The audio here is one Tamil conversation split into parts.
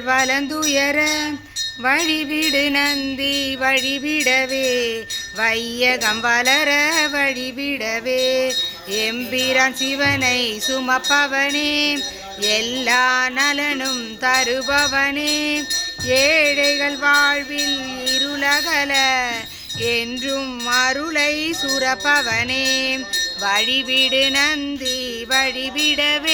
வளந்துயர வழிவிடு நந்தி வழிவிடவே. வையகம் வளர வழிவிடவே. எம்பிரான் சிவனை சுமப்பவனே. எல்லா நலனும் தருபவனே. ஏழைகள் வாழ்வில் இருளகல. என்றும் அருளை சுரப்பவனே. வழிவிடு நந்தி வழிவிடவே.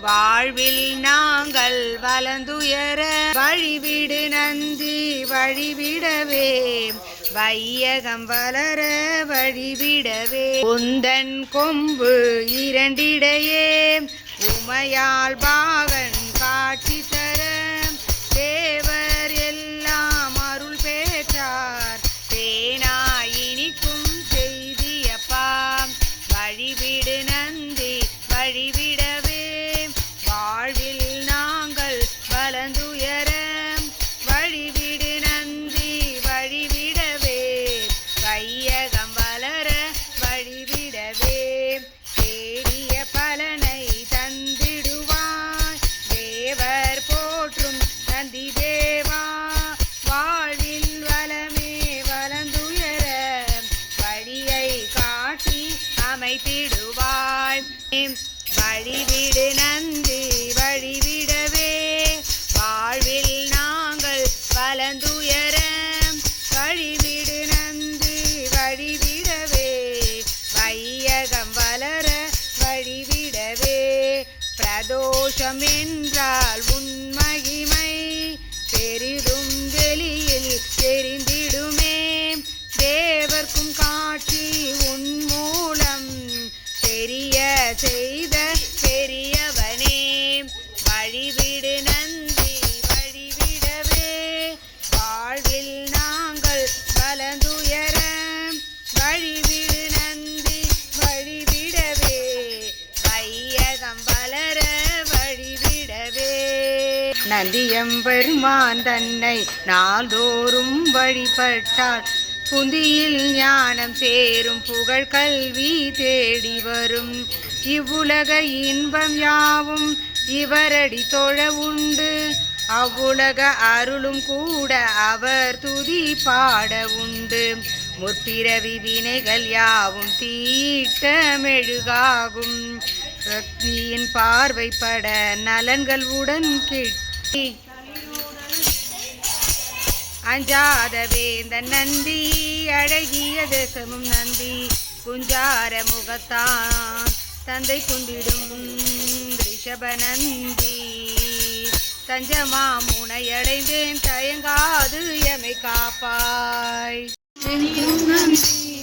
வாழ்வில் நாங்கள் வலந்துயர வழிவிடு நந்தி வழிவிடவே. வையகம் வளர வழிவிடவே. உந்தன் கொம்பு இரண்டிடையே. உமையால் பாகன் காட்சி தர வழிவிடு நந்தி வழிவிடவே. வாழ்வில் நாங்கள் வளர்ந்துயர வழிவிடு நந்தி வழிவிடவே. வையகம் வளர வழிவிடவே. பிரதோஷம் என்றால் உன் மகிமை. பெரிதும் வெளியில் தெரிந்திடுமே. தேவர்க்கும் காட்சி வழிவிடு நந்தி வழிவிடவே. வாழ்வில் நாங்கள் வளர்ந்துயர. வழிவிடு நந்தி வழிவிடவே. வையகம் வளர வழிவிடவே. நந்தியம்பெருமான் தன்னை நாள்தோறும் வழிபட்டால் புந்தியில் ஞானம் சேரும் புகழ் கல்வி தேடி வரும். இவ்வுலக இன்பம் யாவும் இவரடி தொழ உண்டு. அவ்வுலக அருளும் கூட அவர் துதி பாட உண்டு. முற்பிறவி வினைகள் யாவும் தீட்டமெழுகாகும் ரத்னியின் பார்வைப்பட நலன்கள் உடன் கிட்டி. அஞ்சாத வேந்தன் நந்தி அழகிய தேசமும் நந்தி. குஞ்சார முகத்தான் தந்தை குந்திடும் ரிஷபநந்தி. தஞ்சமா முனையடைந்தேன் தயங்காது எமை காப்பாய். நந்தி